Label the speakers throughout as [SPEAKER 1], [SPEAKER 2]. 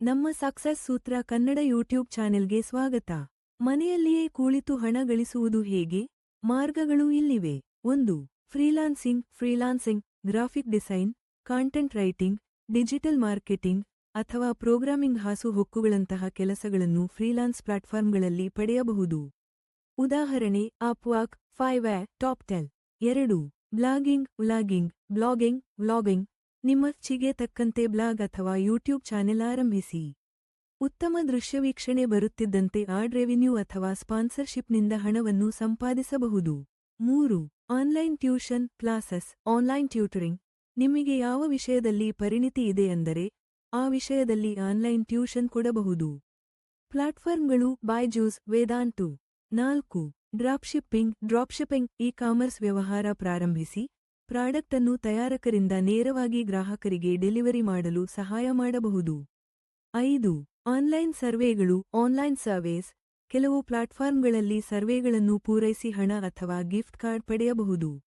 [SPEAKER 1] ನಮ್ಮ ಸಕ್ಸಸ್ ಸೂತ್ರ ಕನ್ನಡ ಯೂಟ್ಯೂಬ್ ಚಾನೆಲ್ಗೆ ಸ್ವಾಗತ. ಮನೆಯಲ್ಲಿಯೇ ಕುಳಿತು ಹಣ ಗಳಿಸುವುದು ಹೇಗೆ? ಮಾರ್ಗಗಳು ಇಲ್ಲಿವೆ. ಒಂದು, freelancing freelancing, graphic design, content writing, digital marketing, ಅಥವಾ ಪ್ರೋಗ್ರಾಮಿಂಗ್ ಹಾಸುಹೊಕ್ಕುಗಳಂತಹ ಕೆಲಸಗಳನ್ನು ಫ್ರೀಲಾನ್ಸ್ ಪ್ಲಾಟ್ಫಾರ್ಮ್ಗಳಲ್ಲಿ ಪಡೆಯಬಹುದು. ಉದಾಹರಣೆ ಅಪ್ವಾಕ್ ಫೈವ್ಯಾ ಟಾಪ್ ಟೆಲ್ ಎರಡು, ಬ್ಲಾಗಿಂಗ್, ವ್ಲಾಗಿಂಗ್ ಬ್ಲಾಗಿಂಗ್, ವ್ಲಾಗಿಂಗ್ ನಿಮ್ಮ ಚಿಗೆ ತಕ್ಕಂತೆ ಬ್ಲಾಗ್ ಅಥವಾ ಯೂಟ್ಯೂಬ್ ಚಾನೆಲ್ ಆರಂಭಿಸಿ. ಉತ್ತಮ ದೃಶ್ಯವೀಕ್ಷಣೆ ಬರುತ್ತಿದ್ದಂತೆ ಆಡ್ ರೆವಿನ್ಯೂ ಅಥವಾ ಸ್ಪಾನ್ಸರ್ಶಿಪ್ನಿಂದ ಹಣವನ್ನು ಸಂಪಾದಿಸಬಹುದು. ಮೂರು, online tuition classes, online tutoring. ನಿಮಗೆ ಯಾವ ವಿಷಯದಲ್ಲಿ ಪರಿಣಿತಿ ಇದೆ ಅಂದರೆ, ಆ ವಿಷಯದಲ್ಲಿ ಆನ್ಲೈನ್ ಟ್ಯೂಷನ್ ಕೊಡಬಹುದು. ಪ್ಲಾಟ್ಫಾರ್ಮ್ಗಳು ಬೈಜೂಸ್ ವೇದಾಂತು. ನಾಲ್ಕು, ಡ್ರಾಪ್ಶಿಪ್ಪಿಂಗ್ ಡ್ರಾಪ್ಶಿಪ್ಪಿಂಗ್ ಇ ಕಾಮರ್ಸ್ ವ್ಯವಹಾರ ಪ್ರಾರಂಭಿಸಿ. ಪ್ರಾಡಕ್ಟ್ ಅನ್ನು ತಯಾರಕರಿಂದ ನೇರವಾಗಿ ಗ್ರಾಹಕರಿಗೆ ಡೆಲಿವರಿ ಮಾಡಲು ಸಹಾಯ ಮಾಡಬಹುದು. ಐದು, ಆನ್ಲೈನ್ ಸರ್ವೇಗಳು, ಆನ್ಲೈನ್ ಸರ್ವೇಸ್. ಕೆಲವು ಪ್ಲಾಟ್ಫಾರ್ಮ್ಗಳಲ್ಲಿ ಸರ್ವೇಗಳನ್ನು ಪೂರೈಸಿ ಹಣ ಅಥವಾ ಗಿಫ್ಟ್ ಕಾರ್ಡ್ ಪಡೆಯಬಹುದು.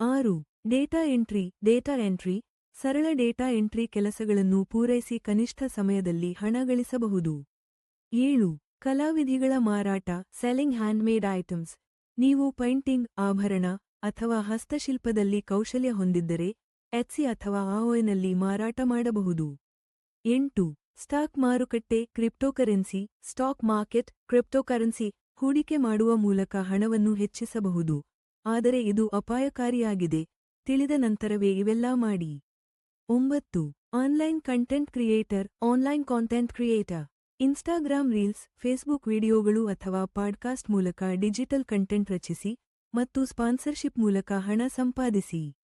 [SPEAKER 1] ಆರು, ಡೇಟಾ ಎಂಟ್ರಿ ಡೇಟಾ ಎಂಟ್ರಿ. ಸರಳ ಡೇಟಾ ಎಂಟ್ರಿ ಕೆಲಸಗಳನ್ನು ಪೂರೈಸಿ ಕನಿಷ್ಠ ಸಮಯದಲ್ಲಿ ಹಣ ಗಳಿಸಬಹುದು. ಏಳು, ಕಲಾವಿಧಿಗಳ ಮಾರಾಟ, ಸೆಲ್ಲಿಂಗ್ ಹ್ಯಾಂಡ್ಮೇಡ್ ಐಟಮ್ಸ್. ನೀವು ಪೈಂಟಿಂಗ್, ಆಭರಣ ಅಥವಾ ಹಸ್ತಶಿಲ್ಪದಲ್ಲಿ ಕೌಶಲ್ಯ ಹೊಂದಿದ್ದರೆ, ಎತ್ಸಿ ಅಥವಾ ಆಒಯ್ನಲ್ಲಿ ಮಾರಾಟ ಮಾಡಬಹುದು. ಎಂಟು, ಸ್ಟಾಕ್ ಮಾರುಕಟ್ಟೆ, ಕ್ರಿಪ್ಟೋಕರೆನ್ಸಿ, ಸ್ಟಾಕ್ ಮಾರ್ಕೆಟ್, ಕ್ರಿಪ್ಟೋಕರೆನ್ಸಿ ಹೂಡಿಕೆ ಮಾಡುವ ಮೂಲಕ ಹಣವನ್ನು ಹೆಚ್ಚಿಸಬಹುದು. ಆದರೆ ಇದು ಅಪಾಯಕಾರಿಯಾಗಿದೆ. ತಿಳಿದ ನಂತರವೇ ಇವೆಲ್ಲ ಮಾಡಿ. ಒಂಬತ್ತು, online content creator, online content creator. Instagram reels, Facebook ವಿಡಿಯೋಗಳು ಅಥವಾ ಪಾಡ್ಕಾಸ್ಟ್ ಮೂಲಕ ಡಿಜಿಟಲ್ ಕಂಟೆಂಟ್ ರಚಿಸಿ ಮತ್ತು ಸ್ಪಾನ್ಸರ್ಶಿಪ್ ಮೂಲಕ ಹಣ ಸಂಪಾದಿಸಿ.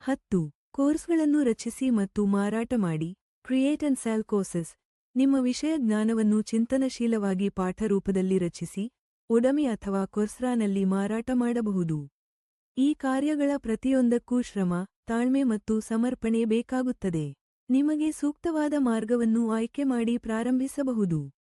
[SPEAKER 1] ಹತ್ತು, ಕೋರ್ಸ್ಗಳನ್ನು ರಚಿಸಿ ಮತ್ತು ಮಾರಾಟ ಮಾಡಿ. Create and sell courses. ನಿಮ್ಮ ವಿಷಯ ಜ್ಞಾನವನ್ನು ಚಿಂತನಶೀಲವಾಗಿ ಪಾಠ ರೂಪದಲ್ಲಿ ರಚಿಸಿ, ಉಡಮಿ ಅಥವಾ ಕೊರ್ಸ್ರಾನಲ್ಲಿ ಮಾರಾಟ ಮಾಡಬಹುದು. ಈ ಕಾರ್ಯಗಳ ಪ್ರತಿಯೊಂದಕ್ಕೂ ಶ್ರಮ, ತಾಳ್ಮೆ ಮತ್ತು ಸಮರ್ಪಣೆ ಬೇಕಾಗುತ್ತದೆ. ನಿಮಗೆ ಸೂಕ್ತವಾದ ಮಾರ್ಗವನ್ನು ಆಯ್ಕೆ ಮಾಡಿ ಪ್ರಾರಂಭಿಸಬಹುದು.